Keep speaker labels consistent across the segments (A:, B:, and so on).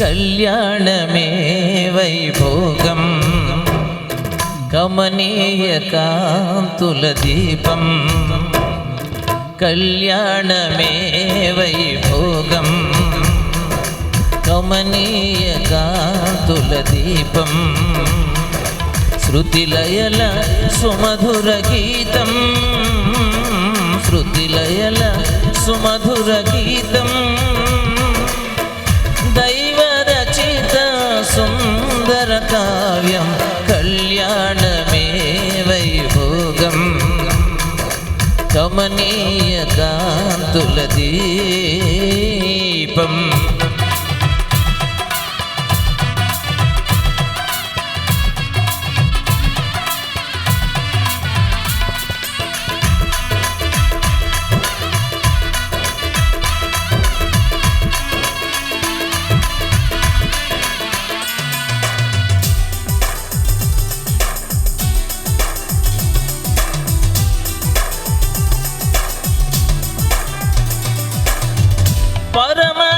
A: కళ్యాణమే వైభోగం. కమనీయ కాంతుల దీపం. కళ్యాణమే వైభోగం. కమనీయ కాంతుల దీపం. సుందర కావ్యం కళ్యాణమే వైభోగం కమనీయ కాంతుల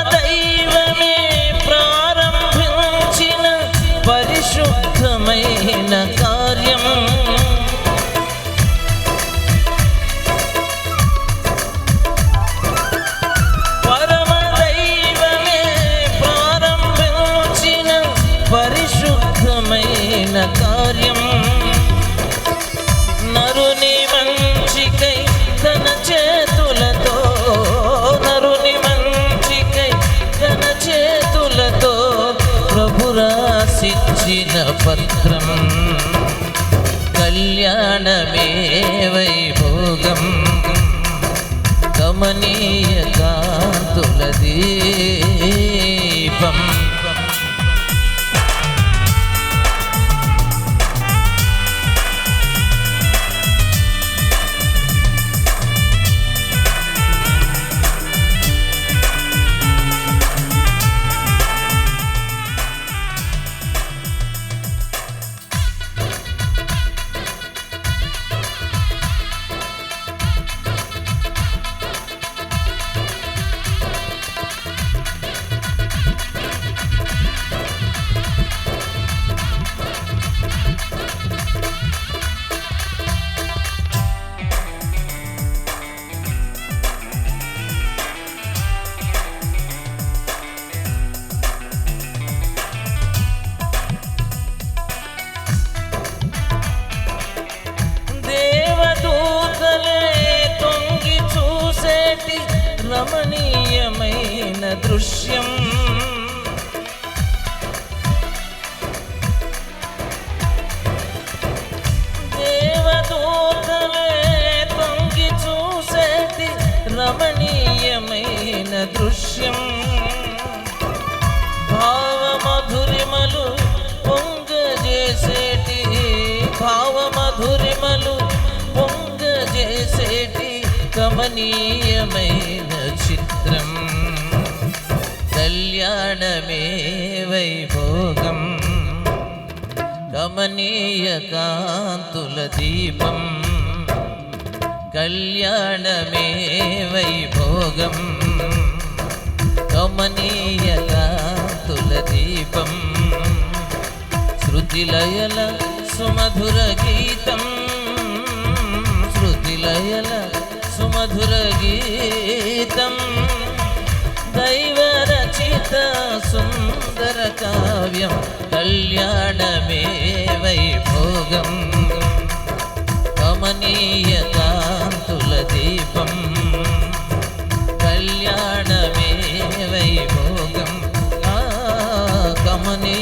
A: ప్రభురాసిచ్చిన పత్రం. కళ్యాణమే వైభోగం కమనీయ కాంతులదే. దృశ్యం. దేవదూతలే తొంగి చూసేటి రమణీయమైన దృశ్యం. భావమధురిమలు పొంగజేసేటి భావమధురిమలు పొంగజేసేటి కమనీయమైన చిత్రం. కళ్యాణమే వైభోగం. కమనీయ కాంతుల దీపం. కళ్యాణమే వైభోగం. కమనీయ కాంతుల దీపం. శృతిలయల సుమధుర గీతం. శృతిలయల సుమధుర గీతం. സുന്ദരകാവ്യം കല്യാണമേ വൈഭോഗം കമനീയ കാന്തുലദീപം കല്യാണമേ വൈഭോഗം ആ കമനീയ